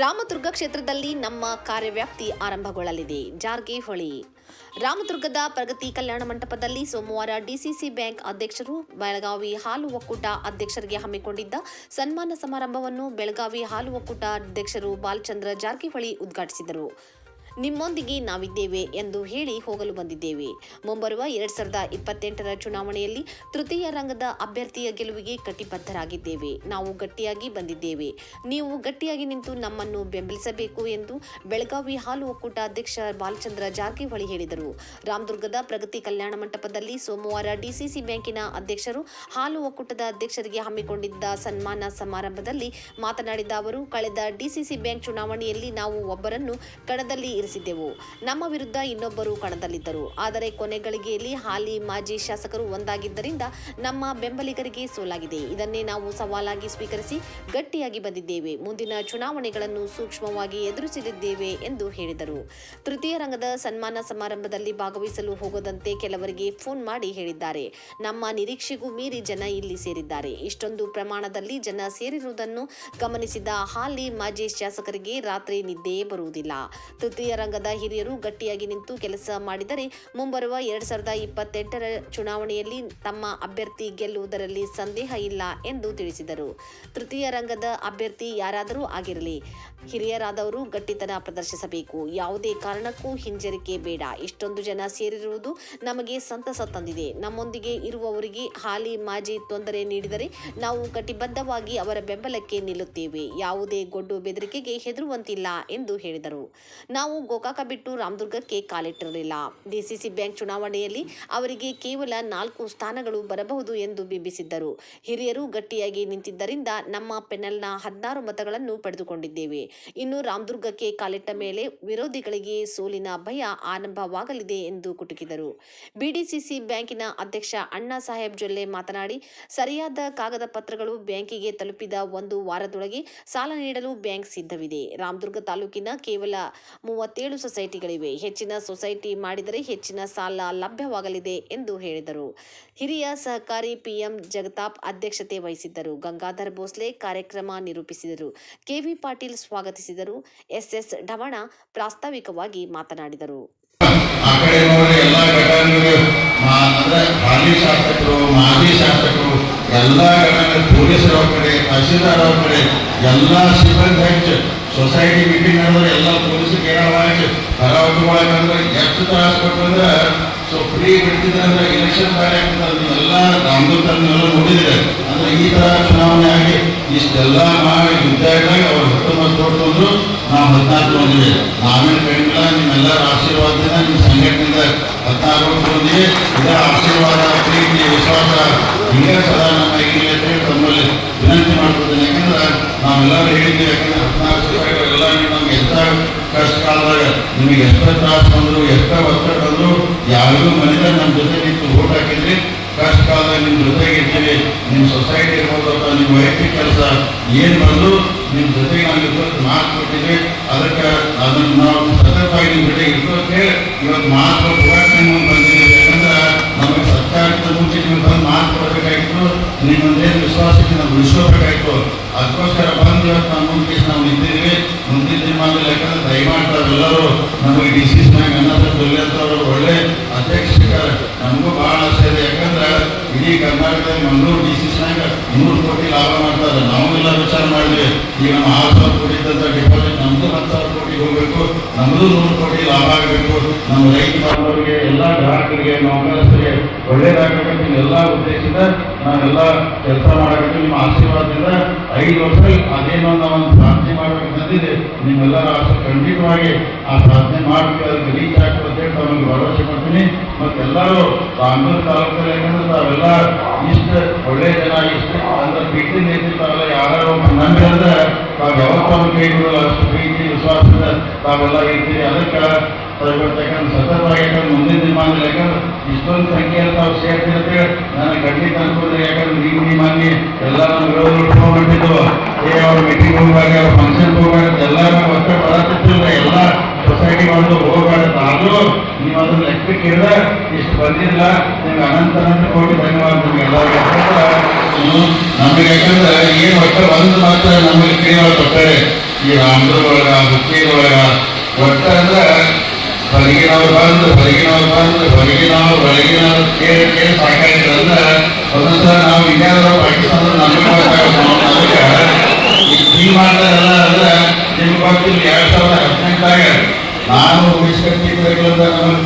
ರಾಮದುರ್ಗ ಕ್ಷೇತ್ರದಲ್ಲಿ ನಮ್ಮ ಕಾರ್ಯವ್ಯಾಪ್ತಿ ಆರಂಭಗೊಳ್ಳಲಿದೆ. ಜಾರಕಿಹೊಳಿ ರಾಮದುರ್ಗದ ಪ್ರಗತಿ ಕಲ್ಯಾಣ ಮಂಟಪದಲ್ಲಿ ಸೋಮವಾರ ಡಿಸಿಸಿ ಬ್ಯಾಂಕ್ ಅಧ್ಯಕ್ಷರು ಬೆಳಗಾವಿ ಹಾಲು ಒಕ್ಕೂಟ ಅಧ್ಯಕ್ಷರಿಗೆ ಹಮ್ಮಿಕೊಂಡಿದ್ದ ಸನ್ಮಾನ ಸಮಾರಂಭವನ್ನು ಬೆಳಗಾವಿ ಹಾಲು ಒಕ್ಕೂಟ ಅಧ್ಯಕ್ಷರು ಬಾಲಚಂದ್ರ ಜಾರಕಿಹೊಳಿ ಉದ್ಘಾಟಿಸಿದರು. ನಿಮ್ಮೊಂದಿಗೆ ನಾವಿದ್ದೇವೆ ಎಂದು ಹೇಳಿ ಹೋಗಲು ಬಂದಿದ್ದೇವೆ. ಮುಂಬರುವ ಎರಡ್ ಸಾವಿರದ ಇಪ್ಪತ್ತೆಂಟರ ಚುನಾವಣೆಯಲ್ಲಿ ತೃತೀಯ ರಂಗದ ಅಭ್ಯರ್ಥಿಯ ಗೆಲುವಿಗೆ ಕಟಿಬದ್ಧರಾಗಿದ್ದೇವೆ. ನಾವು ಗಟ್ಟಿಯಾಗಿ ಬಂದಿದ್ದೇವೆ. ನೀವು ಗಟ್ಟಿಯಾಗಿ ನಿಂತು ನಮ್ಮನ್ನು ಬೆಂಬಲಿಸಬೇಕು ಎಂದು ಬೆಳಗಾವಿ ಹಾಲು ಒಕ್ಕೂಟ ಅಧ್ಯಕ್ಷ ಬಾಲಚಂದ್ರ ಜಾರಕಿಹೊಳಿ ಹೇಳಿದರು. ರಾಮದುರ್ಗದ ಪ್ರಗತಿ ಕಲ್ಯಾಣ ಮಂಟಪದಲ್ಲಿ ಸೋಮವಾರ ಡಿಸಿಸಿ ಬ್ಯಾಂಕಿನ ಅಧ್ಯಕ್ಷರು ಹಾಲು ಒಕ್ಕೂಟದ ಅಧ್ಯಕ್ಷರಿಗೆ ಹಮ್ಮಿಕೊಂಡಿದ್ದ ಸನ್ಮಾನ ಸಮಾರಂಭದಲ್ಲಿ ಮಾತನಾಡಿದ ಅವರು, ಕಳೆದ ಡಿಸಿಸಿ ಬ್ಯಾಂಕ್ ಚುನಾವಣೆಯಲ್ಲಿ ನಾವು ಒಬ್ಬರನ್ನು ಕಣದಲ್ಲಿ ಇರಿಸಿದ್ದೆವು ನಮ್ಮ ವಿರುದ್ಧ ಇನ್ನೊಬ್ಬರು ಕಣದಲ್ಲಿದ್ದರು. ಆದರೆ ಕೊನೆ ಗಳಿಗೆಯಲ್ಲಿ ಹಾಲಿ ಮಾಜಿ ಶಾಸಕರು ಒಂದಾಗಿದ್ದರಿಂದ ನಮ್ಮ ಬೆಂಬಲಿಗರಿಗೆ ಸೋಲಾಗಿದೆ. ಇದನ್ನೇ ನಾವು ಸವಾಲಾಗಿ ಸ್ವೀಕರಿಸಿ ಗಟ್ಟಿಯಾಗಿ ಬಂದಿದ್ದೇವೆ. ಮುಂದಿನ ಚುನಾವಣೆಗಳನ್ನು ಸೂಕ್ಷ್ಮವಾಗಿ ಎದುರಿಸಲಿದ್ದೇವೆ ಎಂದು ಹೇಳಿದರು. ತೃತೀಯ ರಂಗದ ಸನ್ಮಾನ ಸಮಾರಂಭದಲ್ಲಿ ಭಾಗವಹಿಸಲು ಹೋಗದಂತೆ ಕೆಲವರಿಗೆ ಫೋನ್ ಮಾಡಿ ಹೇಳಿದ್ದಾರೆ. ನಮ್ಮ ನಿರೀಕ್ಷೆಗೂ ಮೀರಿ ಜನ ಇಲ್ಲಿ ಸೇರಿದ್ದಾರೆ. ಇಷ್ಟೊಂದು ಪ್ರಮಾಣದಲ್ಲಿ ಜನ ಸೇರಿರುವುದನ್ನು ಗಮನಿಸಿದ ಹಾಲಿ ಮಾಜಿ ಶಾಸಕರಿಗೆ ರಾತ್ರಿ ನಿದ್ದೆಯೇ ಬರುವುದಿಲ್ಲ. ತೃತೀಯ ರಂಗದ ಹಿರಿಯರು ಗಟ್ಟಿಯಾಗಿ ನಿಂತು ಕೆಲಸ ಮಾಡಿದರೆ ಮುಂಬರುವ ಎರಡ್ ಸಾವಿರದ ಇಪ್ಪತ್ತೆಂಟರ ಚುನಾವಣೆಯಲ್ಲಿ ತಮ್ಮ ಅಭ್ಯರ್ಥಿ ಗೆಲ್ಲುವುದರಲ್ಲಿ ಸಂದೇಹ ಇಲ್ಲ ಎಂದು ತಿಳಿಸಿದರು. ತೃತೀಯ ರಂಗದ ಅಭ್ಯರ್ಥಿ ಯಾರಾದರೂ ಆಗಿರಲಿ, ಹಿರಿಯರಾದವರು ಗಟ್ಟಿತನ ಪ್ರದರ್ಶಿಸಬೇಕು. ಯಾವುದೇ ಕಾರಣಕ್ಕೂ ಹಿಂಜರಿಕೆ ಬೇಡ. ಇಷ್ಟೊಂದು ಜನ ಸೇರಿರುವುದು ನಮಗೆ ಸಂತಸ ತಂದಿದೆ. ನಮ್ಮೊಂದಿಗೆ ಇರುವವರಿಗೆ ಹಾಲಿ ಮಾಜಿ ತೊಂದರೆ ನೀಡಿದರೆ ನಾವು ಕಟಿಬದ್ಧವಾಗಿ ಅವರ ಬೆಂಬಲಕ್ಕೆ ನಿಲ್ಲುತ್ತೇವೆ. ಯಾವುದೇ ಗೊಡ್ಡು ಬೆದರಿಕೆಗೆ ಹೆದರುವಂತಿಲ್ಲ ಎಂದು ಹೇಳಿದರು. ನಾವು ಗೋಕಾಕ ಬಿಟ್ಟು ರಾಮದುರ್ಗಕ್ಕೆ ಕಾಲಿಟ್ಟಿರಲಿಲ್ಲ. ಡಿಸಿಸಿ ಬ್ಯಾಂಕ್ ಚುನಾವಣೆಯಲ್ಲಿ ಅವರಿಗೆ ಕೇವಲ ನಾಲ್ಕು ಸ್ಥಾನಗಳು ಬರಬಹುದು ಎಂದು ಬಿಂಬಿಸಿದ್ದರು. ಹಿರಿಯರು ಗಟ್ಟಿಯಾಗಿ ನಿಂತಿದ್ದರಿಂದ ನಮ್ಮ ಪೆನಲ್ನ ಹದಿನಾರು ಮತಗಳನ್ನು ಪಡೆದುಕೊಂಡಿದ್ದೇವೆ. ಇನ್ನು ರಾಮದುರ್ಗಕ್ಕೆ ಕಾಲಿಟ್ಟ ಮೇಲೆ ವಿರೋಧಿಗಳಿಗೆ ಸೋಲಿನ ಭಯ ಆರಂಭವಾಗಲಿದೆ ಎಂದು ಕುಟುಕಿದರು. ಬಿಡಿಸಿಸಿ ಬ್ಯಾಂಕಿನ ಅಧ್ಯಕ್ಷ ಅಣ್ಣಾ ಸಾಹೇಬ್ ಜೊಲ್ಲೆ ಮಾತನಾಡಿ, ಸರಿಯಾದ ಕಾಗದ ಪತ್ರಗಳು ಬ್ಯಾಂಕಿಗೆ ತಲುಪಿದ ಒಂದು ವಾರದೊಳಗೆ ಸಾಲ ನೀಡಲು ಬ್ಯಾಂಕ್ ಸಿದ್ಧವಿದೆ. ರಾಮದುರ್ಗ ತಾಲೂಕಿನ ಕೇವಲ ಮೂವತ್ತೇಳು ಸೊಸೈಟಿಗಳಿವೆ. ಹೆಚ್ಚಿನ ಸೊಸೈಟಿ ಮಾಡಿದರೆ ಹೆಚ್ಚಿನ ಸಾಲ ಲಭ್ಯವಾಗಲಿದೆ ಎಂದು ಹೇಳಿದರು. ಹಿರಿಯ ಸಹಕಾರಿ ಪಿಎಂ ಜಗತಾಪ್ ಅಧ್ಯಕ್ಷತೆ ವಹಿಸಿದ್ದರು. ಗಂಗಾಧರ್ ಭೋಸ್ಲೆ ಕಾರ್ಯಕ್ರಮ ನಿರೂಪಿಸಿದರು. ಕೆವಿ ಪಾಟೀಲ್ ಸ್ವಾಗತಿಸಿದರು. ಎಸ್ಎಸ್ ಢವಣ ಪ್ರಾಸ್ತಾವಿಕವಾಗಿ ಮಾತನಾಡಿದರು. ಆ ಕಡೆ ಮೀಟಿಂಗ್ ಅಂದ್ರೆ ಎಲ್ಲ ಸೊಸೈಟಿ ಪೊಲೀಸ್ ಕೇಳವಾಯ್ತು ಕರಾವಳಿಗಳಂದ್ರೆ ಎಷ್ಟು ತ್ರಾಸ ಕೊಟ್ಟಂದ್ರೆ ಸೊ ಫ್ರೀ ಬಿಡ್ತಿದ್ರೆ ಇಲೆಕ್ಷನ್ ಆಗ್ತದೆ ಎಲ್ಲ ರಾಮದುರ್ಗನ್ನೆಲ್ಲ ನೋಡಿದ್ರೆ ಅಂದ್ರೆ ಈ ತರ ಚುನಾವಣೆ ಆಗಿ ಇಷ್ಟೆಲ್ಲ ಮಾಡಿ ಇದ್ದಾಗ ಅವ್ರು ಹತ್ತೊಂಬತ್ತು ಓಟ್ ತಂದ್ರು ನಾವು ಹದಿನಾಲ್ಕು ಬಂದಿವೆ. ನಾವೇನು ಬೆಂಗಳ ನಿಮ್ಮೆಲ್ಲರ ಆಶೀರ್ವಾದದಿಂದ, ನಿಮ್ಮ ಸಂಘಟನೆಯಿಂದ ಹದಿನಾಲ್ಕು ಬಂದಿವೆ. ಇದರ ಆಶೀರ್ವಾದ, ಪ್ರೀತಿ, ವಿಶ್ವಾಸ. ಹೀಗೆ ಸದಾ ನಮ್ಮ ಹೇಳಿ ತಮ್ಮಲ್ಲಿ ವಿನಂತಿ ಮಾಡ್ಕೊತೀನಿ ಯಾಕಂದ್ರೆ ನಾವೆಲ್ಲರೂ ಹೇಳಿದ್ದೀವಿ, ಯಾಕಂದ್ರೆ ಹದಿನಾರು ಎಲ್ಲ ನಮ್ಗೆ ಎಂಥ ಕಷ್ಟ ಕಾಲದಾಗ ನಿಮಗೆ ಎಷ್ಟು ತ್ರಾಸ ಬಂದ್ರು ಎಷ್ಟ ಒತ್ತಡ ಬಂದ್ರು ಯಾರಿಗೂ ಮನೆಯಿಂದ ನಮ್ಮ ಜೊತೆ ನಿಂತು ಓಟ್ ಹಾಕಿದ್ರಿ ಕಷ್ಟ ಕಾಲದಾಗ ನಿಮ್ಮ ಜೊತೆಗೆ ಇರ್ತೀವಿ. ನಿಮ್ಮ ಸೊಸೈಟಿ ಅಥವಾ ನಿಮ್ಮ ವೈಯಕ್ತಿಕ ಕೆಲಸ ಏನು ಬಂದು ನಿಮ್ಮ ಜೊತೆಗೆ ನಾವು ಇವತ್ತು ಮಾತು ಕೊಟ್ಟಿದ್ವಿ ಅದಕ್ಕೆ ಅದನ್ನು ನಾವು ಸತತವಾಗಿ ನಿಮ್ಮ ಜೊತೆಗೆ ಇಟ್ಕೊಳ್ತೇವೆ ಇವತ್ತು ಮಾತು ಕೊಟ್ಟು ಬಂದಿದ್ದೀವಿ ಮಂಗಳೂರು ಡಿ ಸಿ ಸ್ನಾಗ ನೂರು ಕೋಟಿ ಲಾಭ ಮಾಡ್ತಾರೆ. ನಾವೆಲ್ಲ ವಿಚಾರ ಮಾಡಿದ್ವಿ ಈಗ ನಮ್ಮ ಆರು ಸಾವಿರ ಕೋಟಿ ಇದ್ದಂಥ ಡಿಪಾಸಿಟ್ ನಮ್ಮದು ಹತ್ತು ಸಾವಿರ ಕೋಟಿ ಹೋಗಬೇಕು. ನಮ್ಮದು ನೂರು ಕೋಟಿ ಲಾಭ ಆಗಬೇಕು. ನಮ್ಮ ರೈತ ಬಾಂಧವರಿಗೆ, ಎಲ್ಲ ಗ್ರಾಹಕರಿಗೆ ನೌಕರಸ್ಥರಿಗೆ ಒಳ್ಳೇದಾಗಬೇಕು ಎಲ್ಲ ಉದ್ದೇಶದಿಂದ ನಾವೆಲ್ಲ ಕೆಲಸ ಮಾಡಬೇಕು. ನಿಮ್ಮ ಆಶೀರ್ವಾದದಿಂದ ಐದು ವರ್ಷ ಅದೇನೋ ನಾವು ಒಂದು ಪ್ರಾರ್ಥನೆ ಮಾಡಬೇಕು ಬಂದಿದೆ ನಿಮ್ಮೆಲ್ಲರ ಆಸೆ ಖಂಡಿತವಾಗಿ ಆ ಸಾಧನೆ ಮಾಡಬೇಕು ಅದಕ್ಕೆ ರೀಚ್ ಆಗ್ತದೆ ಅಂತ ಹೇಳಿ ತಮಗೆ ಭರವಸೆ ಕೊಡ್ತೀನಿ. ಮತ್ತೆಲ್ಲರೂ ಬಾಂಗ್ಲೂರು ತಾಲೂಕಲ್ಲಿ ತಾವೆಲ್ಲ ಒಳ್ಳೆ ಜನ ಇಷ್ಟು ಅಂದ್ರೆ ಪ್ರೀತಿ ನಿಂತಿರ್ತಾರಲ್ಲ ಯಾರು ನಂಬಿ ಅಂದ್ರೆ ತಾವು ಯಾವತ್ತೂ ಕೈ ಅಷ್ಟು ಪ್ರೀತಿ ವಿಶ್ವಾಸದ ತಾವೆಲ್ಲ ಇರ್ತೀರಿ ಅದಕ್ಕೆ ಯಾಕಂದ್ರೆ ಸತತವಾಗಿ ಮುಂದಿನ ದಿನಮಾನ ಯಾಕಂದ್ರೆ ಇಷ್ಟೊಂದು ಸಂಖ್ಯೆಯಲ್ಲಿ ತಾವು ಸೇರ್ತಿರುತ್ತೆ ನನಗೆ ಖಂಡಿತ ಅನ್ಕೊಂಡ್ರೆ ಯಾಕಂದ್ರೆ ನೀವು ನಿಮ್ಮಲ್ಲಿ ಎಲ್ಲ ವಿರೋಧಗಳು ಇಟ್ಕೊಂಡ್ಬಿಟ್ಟಿದ್ದು ಏ, ಅವ್ರ ಮೀಟಿಂಗ್ ಹೋಗುವಾಗ ಅವ್ರ ಫಂಕ್ಷನ್ ಹೋಗುವಾಗ ಎಲ್ಲರೂ ಒತ್ತಡ ಬರತ್ತಿಲ್ಲ ಎಲ್ಲ ಸೊಸೈಟಿ ಬಂದು ಹೋಗಬಾರ್ದು ಆದರೂ ನೀವು ಅದನ್ನ ಲೆಕ್ಕ ಕೇಳಿದ ಇಷ್ಟು ಬಂದಿಲ್ಲ, ನಿಮ್ಗೆ ಅನಂತ ಅನಂತ ಕೋಟಿ ಧನ್ಯವಾದ ನಿಮ್ಗೆಲ್ಲರಿಗೂ ನಮಗೆ ಯಾಕಂದ್ರೆ ಏನು ಒಟ್ಟ ಒಂದು ಮಾತ್ರ ನಮಗೆ ಕ್ರಿಯೆಗಳು ಕೊಟ್ಟರೆ ಈ ರಾಮದುರ್ಗೊಳಗ ಹುಕ್ಕೇರೊಳಗ ಒಟ್ಟ ಅಂದ್ರೆ ಹೊರಗಿನವ್ರು ಬಂದು ಹೊರಗಿನವ್ರು ಬಂದು, ಹೊರಗಿನವ್ರು ಹೊರಗಿನವ್ರು ಕೇಳಿ ಕೇಳಿ ಸಾಕಾಗಿದ್ರಂದ್ರೆ ಒಂದೊಂದ್ಸಲ ನಾವು ಇನ್ಯಾರೋ ಪಾಕಿಸ್ತಾನ ನಮಗೆ ಅದಕ್ಕೆ ಈ ಮಾಡ್ತಾರಲ್ಲ ಅಂದ್ರೆ ನಿಮ್ಗೆ ಗೊತ್ತಿಲ್ಲ, ಎರಡ್ ಸಾವಿರ ನಾನು ನಮ್ಮ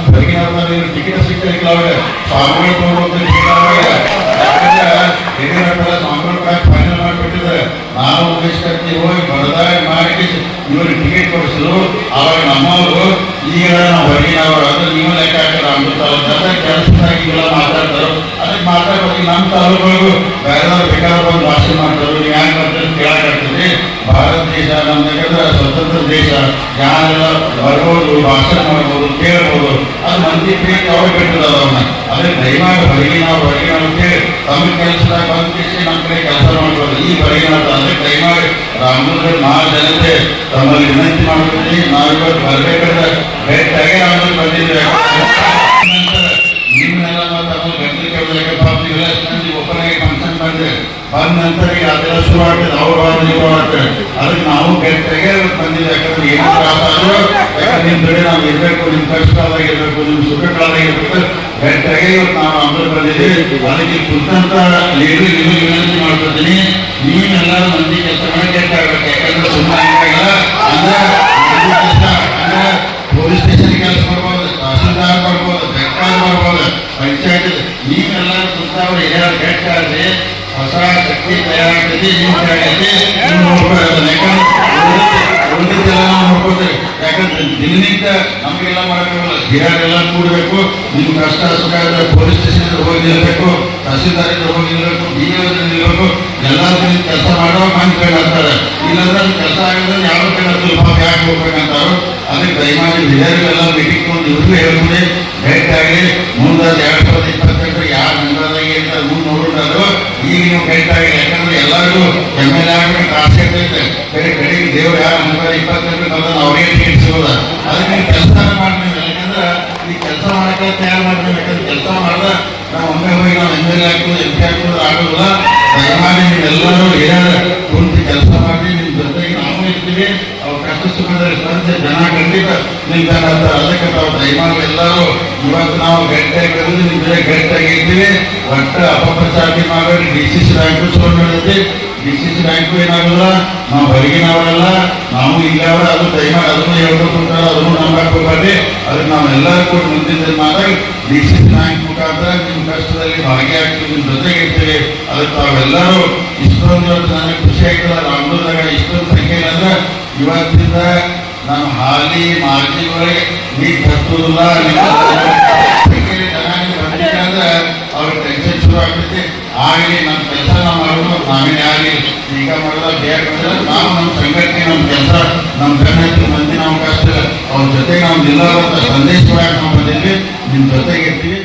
ಹೊರಗಿನವ್ರ ಟಿಕೆಟ್ ಸಿಗ್ತಿರ್ಲಿಲ್ಲ ಅವಾಗ ಸ್ವಾಮಿಗಳು ತಗೊಂಡು ನಾವು ಉಳಿಸ್ಕೊಳ್ತಿ ಹೋಗಿ ಬರದಾಗ ಮಾಡಿ ಇವ್ರಿಗೆ ಟಿಕೆಟ್ ಕೊಡಿಸಿದ್ರು. ಅವಾಗ ನಮ್ಮವರು ಈಗ ನಾವು ಹೊರಗಿನವರು ಅಂದ್ರೆ ನೀವು ಲೆಕ್ಕ ಹಾಕಿದ್ರೆ ಅಮೃತ ಕೆಲಸದಾಗಿ ಇಲ್ಲ ಮಾತಾಡ್ತಾರೆ. ಅದಕ್ಕೆ ಮಾತಾಡ್ಬೇಕು ನಮ್ಮ ತಾಲೂಕುಗಳು ಬೇರೆದವ್ರು ಬೇಕಾದ್ರೆ ಬಂದು ಭಾಷೆ ಮಾಡ್ತಾರೆ. ನೀವು ಯಾಕೆ ಕೇಳಾಕತ್ತೀರಿ ಭಾರತ ದೇಶ ಯಾಕಂದ್ರೆ ಸ್ವತಂತ್ರ ದೇಶ. ಯಾರೆಲ್ಲ ಬರ್ಬೋದು, ಭಾಷಣ ಮಾಡ್ಬೋದು, ಕೇಳ್ಬೋದು. ಅದು ಮಂದಿ ಪ್ರೀತಿ ಅವ್ರಿಗೆ ಬಿಟ್ಟದ ಅವ್ರನ್ನ. ಅದೇ ದಯಮಾಡಿ ಹೊರಗಿನವ್ರು ಹೊರಗಿನವ್ರು ಕೇಳಿ. ತಮ್ಮ ಕೆಲಸದಾಗ ಬಂದು ನಮ್ಮ ಕಡೆ ಕೆಲಸ ಮಾಡ್ಬೋದು. ಈ ಹೊರಗಿನ ದಯಮಾಡಿ ರಾಮದುರ್ಗ ಮಹಾ ಜನತೆ ತಮ್ಮಲ್ಲಿ ವಿನಂತಿ ಮಾಡ್ತೀನಿ ನಾವಿವತ್ತು ಬರ್ಬೇಕಾದ್ರೆ ಬೆಟ್ಟಾಗಿ ರಾಮದುರ್ಗ ಬಂದಿದ್ದೇವೆ. ನಂತರ ನಿಮ್ಮನ್ನೆಲ್ಲ ಮತ್ತೆ ಆಮೇಲೆ ಗಂಟಲು ಕೇಳಲಿಕ್ಕೆ ಪಾಪ ಫಂಕ್ಷನ್ ಬಂದ್ರೆ ಬಂದ ನಂತರ ಅದೆಲ್ಲ ಶುರು ಆಗ್ತದೆ ಅವ್ರು ಆಗ್ತದೆ ಅದಕ್ಕೆ ನಾವು ಗಂಟೆಗೆ ಬಂದಿದ್ದೆ ಯಾಕಂದ್ರೆ ಏನು ಆದ್ರೂ ಯಾಕಂದ್ರೆ ನಾವು ಇರಬೇಕು ನಿಮ್ಮ ಕಷ್ಟ ಕಾಲದಾಗ ಇರಬೇಕು ನಿಮ್ಮ ಸುಖ ಕಾಲದಾಗ ಇರಬೇಕು ಗಂಟೆಗೆ ಇವತ್ತು ನಾವು ಅಮೃತ ಬಂದಿದ್ದೀವಿ ಅದಕ್ಕೆ ಕುರಿತಂತ ಲೀಡರ್ ನಿಮಗೆ ವಿನಂತಿ ಮಾಡ್ತಿದ್ದೀನಿ ನೀವೆಲ್ಲ ಮಂದಿ ಕೆಲಸ ಆಗ್ಬೇಕು ಯಾಕಂದ್ರೆ ಸುಮ್ಮನೆ ಆಗಿಲ್ಲ ಅಂದ್ರೆ ಪೊಲೀಸ್ ಸ್ಟೇಷನ್ ಕೆಲಸ ಮಾಡ್ಬೋದು ತಹಸೀಲ್ದಾರ್ ಮಾಡ್ಬೋದು ಬೆಕ್ಕಾರ ಮಾಡ್ಬೋದು ಪಂಚಾಯತ್ ನೀವೆಲ್ಲ ಕುಂತವ್ರು ಏನಾದ್ರು ಬೇಕಾದ್ರೆ ಹೊಸ ಶಕ್ತಿ ತಯಾರಾಗ್ತೈತಿ ನೀವು ತಯಾರಾಗೈತಿ ಯಾಕಂದ್ರೆ ಉಳಿದಿದ್ದೆಲ್ಲ ನಾವು ನೋಡ್ಕೋತೇವೆ ಯಾಕಂದ್ರೆ ದಿನನಿತ್ಯ ನಮಗೆಲ್ಲ ಮಾಡಬೇಕಲ್ಲ ಹಿರಿಯರೆಲ್ಲ ಕೂಡಬೇಕು. ನಿಮ್ಮ ಕಷ್ಟ ಸುಖ ಇದ್ರೆ ಪೊಲೀಸ್ ಸ್ಟೇಷನ್ ಹೋಗಿ ನಿಲ್ಲಬೇಕು ತಹಸೀಲ್ದಾರ್ ಹೋಗಿ ನಿಲ್ಬೇಕು. ಬಿ ನಿಲ್ಲಬೇಕು ಎಲ್ಲರೂ ಕೆಲಸ ಮಾಡೋ ಮಂದಿ ಹಾಕ್ತಾರೆ. ಇಲ್ಲಾಂದ್ರೆ ಕೆಲಸ ಆಗಿದ್ರೆ ಯಾವ ಕೈ ನಾವು ಯಾಕೆ ಹೋಗ್ಬೇಕಂತಾರೋ ಅದಕ್ಕೆ ದಯಮಾಡಿ ಹಿರಿಯರಿಗೆಲ್ಲ ಮೀಟಿಂಗ್ ಒಂದು ಇವ್ರಿಗೂ ಹೇಳ್ಬಿಡಿ ಭೇಟಿ ಆಗಲಿ ಮುಂದೆ ಎರಡು ಸಾವಿರದ ಇಪ್ಪತ್ತೆಂಟು ಯಾರು ಮೆಂಬರ್ದಾಗ ಅಂತ ಮುಂದೆ ನೋಡೋದು ಈಗ ನೀವು ಆಗಲಿ ಯಾಕಂದ್ರೆ ಎಲ್ಲರಿಗೂ ಎಂ ಎಲ್ ಎ ಆಗಬೇಕು ಆಸೆ ಇರ್ತೈತೆ ಕಡೆ ಕಡೆಗೆ ದೇವ್ರು ಯಾರು ಮೆಂಬರ್ ಇಪ್ಪತ್ತೆಂಟು ಬಂದ ಅವ್ರಿಗೆ ಕೇಳಿಸೋದ ಅದಕ್ಕೆ ನೀವು ಕೆಲಸ ಮಾಡ್ತೀವಿ ಯಾಕಂದ್ರೆ ಈ ಕೆಲಸ ಮಾಡಕ್ಕೆ ತಯಾರು ಮಾಡ್ತೀವಿ ಯಾಕಂದ್ರೆ ಕೆಲಸ ಮಾಡಿದ್ರೆ ನಾವು ಒಮ್ಮೆ ಹೋಗಿ ನಾವು ಎಂ ಎಲ್ ಎ ಹಾಕೋದು ಎಂ ಪಿ ಹಾಕೋದು ಆಗೋಲ್ಲ ದಯಮಾಡಿ ನೀವೆಲ್ಲರೂ ಏನಾರ ಕುಂತು ಕೆಲಸ ಮಾಡಿ, ನಿಮ್ಮ ಜೊತೆಗೆ ನಾವು ಇರ್ತೀವಿ. ಅವ್ರ ಕಷ್ಟ ಸುಖದಲ್ಲಿ ಸ್ಪಂದಿಸಿ ಜನ ಖಂಡಿತ ನಿಂತಾಗ ಅದಕ್ಕೆ ನಾವು ದಯಮಾಡಿ ಎಲ್ಲರೂ ಇವತ್ತು ನಾವು ಗಟ್ಟಿಯಾಗಿ ಕರೆದು ನಿಮ್ಮ ಜೊತೆ ಗಟ್ಟಿಯಾಗಿ ಇರ್ತೀವಿ. ಒಟ್ಟು ಅಪಪ್ರಚಾರ ಮಾಡಿ ಡಿ ಸಿ ಸಿ ಬ್ಯಾಂಕು ಚಲೋ ನಡೆದೈತಿ ಡಿ ಸಿ ಸಿ ಬ್ಯಾಂಕು ಏನಾಗಲ್ಲ, ನಾವು ಹೊರಗಿನವರಲ್ಲ ನಾವು ಇಲ್ಲವರ ಅದು ಟೈಮ್ ಅದನ್ನು ಹೇಳ್ಬೇಕು ಅಂತಾರೆ ಅದನ್ನು ನಮ್ಗೆ ಹೋಗ್ಬಾರ್ದು ಅದಕ್ಕೆ ನಾವು ಎಲ್ಲರೂ ಕೂಡ ಮುಂದಿನ ಮಾತಾಡಿ ಡಿ ಸಿ ಸಿ ಬ್ಯಾಂಕ್ ಮುಖಾಂತರ ನಿಮ್ಮ ಕಷ್ಟದಲ್ಲಿ ಭಾಗಿಯಾಗ್ತೀವಿ ನಿಮ್ಮ ಜೊತೆಗೆ ಇರ್ತೀವಿ. ಅದಕ್ಕೆ ತಾವೆಲ್ಲರೂ ಇಷ್ಟೊಂದು ನನಗೆ ಖುಷಿ ಆಗ್ತದೆ ರಾಮದುರ್ಗ ಇಷ್ಟೊಂದು ಸಂಖ್ಯೆ ಅಂದ್ರೆ ಇವತ್ತಿಂದ ನಮ್ಮ ಹಾಲಿ ಮಾರ್ಜಿಗಳಿಗೆ ನೀರು ತಪ್ಪುದಿಲ್ಲ ನಮ್ಮ ಕೆಲಸ ನಮ್ಮ ಜನಕ್ಕೆ ಮಂದಿ ನಾವು ಕಷ್ಟ ಅವ್ರ ಜೊತೆಗೆ ನಾವು ನಿಲ್ಲೋ ಸಂದೇಶ ಕೊಡಕ್ಕೆ ನಾವು ಬಂದಿದ್ವಿ. ನಿಮ್ಮ ಜೊತೆಗೆ ಇರ್ತೀವಿ.